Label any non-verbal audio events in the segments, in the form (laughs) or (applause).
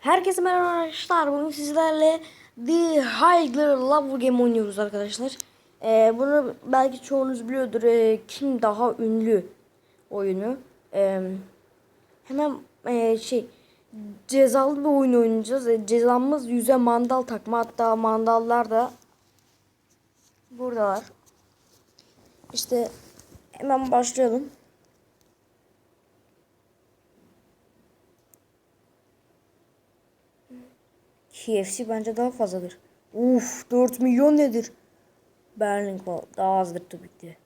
Herkese merhaba arkadaşlar. Bugün sizlerle The Higher Love Game oynuyoruz arkadaşlar. Ee, bunu belki çoğunuz biliyordur. Ee, kim daha ünlü oyunu. Ee, hemen ee, şey cezalı bir oyun oynayacağız. Ee, cezamız yüze mandal takma. Hatta mandallar da buradalar. İşte hemen başlayalım. KFC bence daha fazladır. Uf 4 milyon nedir? Berlin daha azdır tabii ki.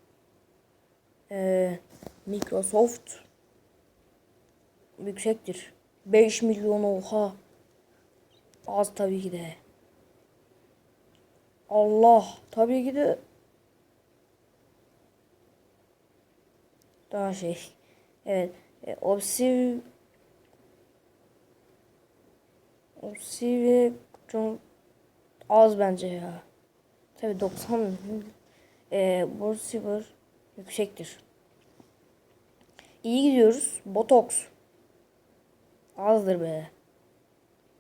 Ee, Microsoft yüksektir. 5 milyon oha. Az tabii ki de. Allah tabii ki de daha şey. Evet. E, Obsidian CV çok az bence ya. Tabi 90 e, Borsiver yüksektir. İyi gidiyoruz. Botox azdır be.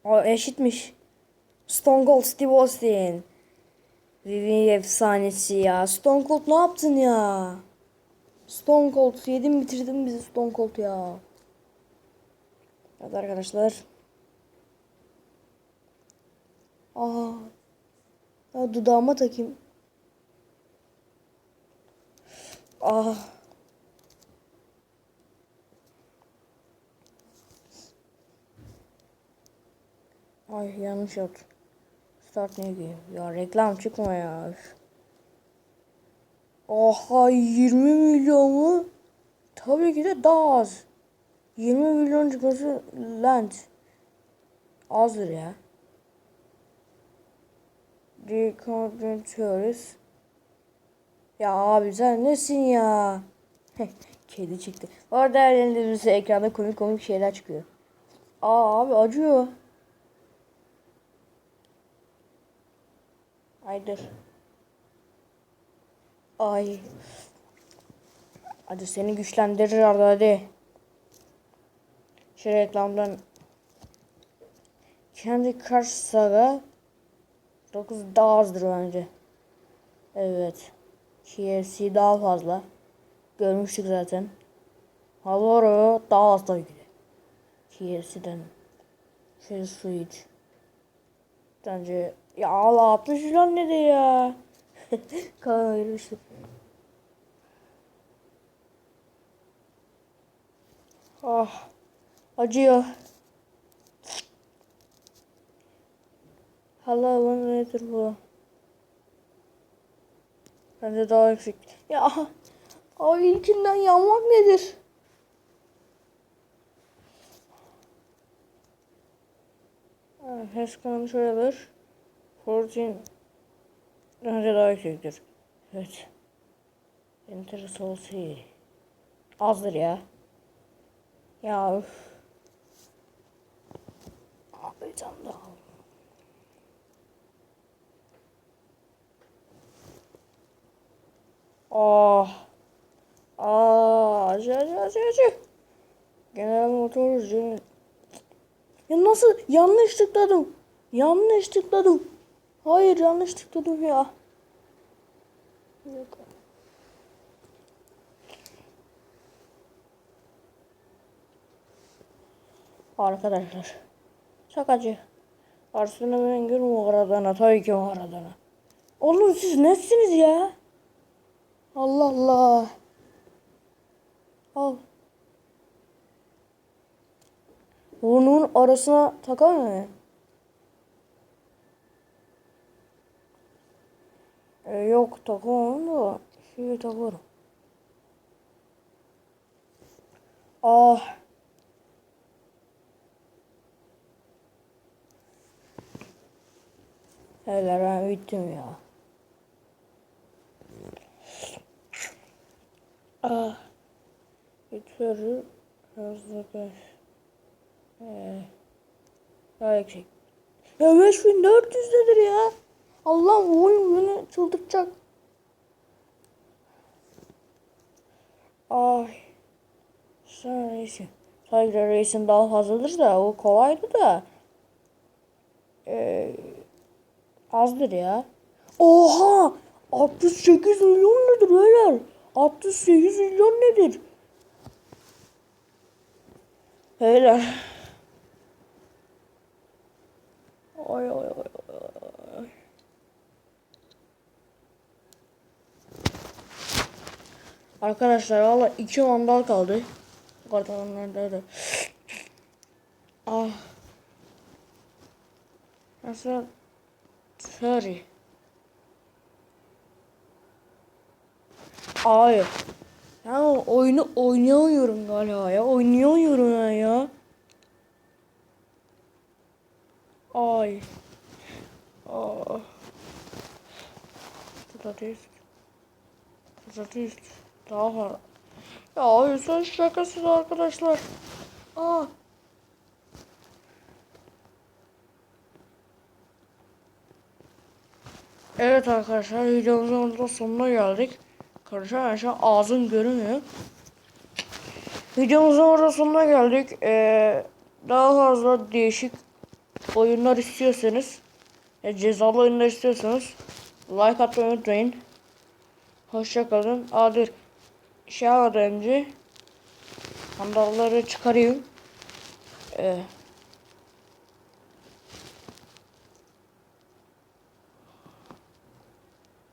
Aa, eşitmiş. Stone Cold Steve Austin. Vivi efsanesi ya. Stone Cold ne yaptın ya? Stone Cold yedin bitirdin bizi Stone Cold ya. Evet arkadaşlar. Aa. Ya dudağıma takayım. Aa. Ay yanlış yaptım. Start ne gibi? Ya reklam çıkma ya. Oha 20 milyon mu? Tabii ki de daha az. 20 milyon çıkması land. Azdır ya. Dekontrolörüz. Ya abi sen nesin ya? Kedi çıktı. Orada ellerinde ekranda komik komik şeyler çıkıyor. Aa abi acıyor. Haydır. Ay. Hadi seni güçlendirir Arda hadi. Şu reklamdan kendi karşısına 9 daha azdır bence. Evet. KFC daha fazla. Görmüştük zaten. Haloro daha az tabii ki de. KFC'den. Şey su. Bence ya Allah 60 milyon ne ya. (laughs) kan ayırmıştım. Ah. Acıyor. Hala nedir bu? Bence daha yüksek. Ya abi ilkinden yanmak nedir? Heskan'ın şöyledir. Fortune bence daha yüksektir. Evet. Interest olsa iyi. Azdır ya. Ya üf. Abi can daha. Ah. Aa, acı acı acı acı. Genel motorcu. Ya nasıl yanlış tıkladım? Yanlış tıkladım. Hayır yanlış tıkladım ya. Yok. Arkadaşlar. Şakacı. Arsene Wenger Maradona. Tabii ki Maradona. Oğlum siz nesiniz ya? Allah Allah. Al. Bunun arasına takar mı? E, yok takamam da şey takarım. Ah. Hele ben bittim ya. Ah. Bitleri hızlı beş. Ee, daha yüksek. Ya 5400 nedir ya? Allah oyun beni çıldırtacak. Ay. Sen reisin. Tiger Race'in daha fazladır da o kolaydı da. Ee, azdır ya. Oha! 68 milyon nedir beyler? 68 milyon nedir? Beyler. Ay ay ay. Arkadaşlar valla iki mandal kaldı. Kartalanlar nerede? Ah. Nasıl? Sorry. Hayır. Ya oyunu oynayamıyorum galiba ya. Oynayamıyorum ben ya. Ay. Aa. Patates. Patates. Daha var. Ya sen şakasız arkadaşlar. Aa. Evet arkadaşlar videomuzun da sonuna geldik. Arkadaşlar şu an ağzım görünmüyor. Videomuzun orada sonuna geldik. Ee, daha fazla değişik oyunlar istiyorsanız e, cezalı oyunlar istiyorsanız like atmayı unutmayın. Hoşçakalın. Adır şey almadan önce sandalları çıkarayım. Ee,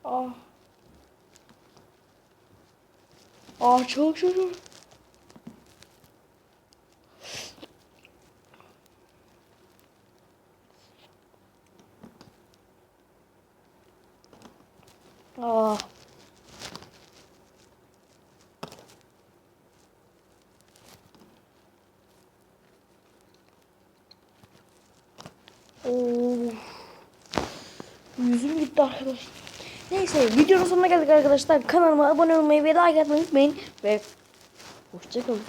ah. Ah çok şükür. Ah. Of. Yüzüm gitti arkadaşlar. Neyse videonun sonuna geldik arkadaşlar. Kanalıma abone olmayı ve like atmayı unutmayın. Ve hoşçakalın.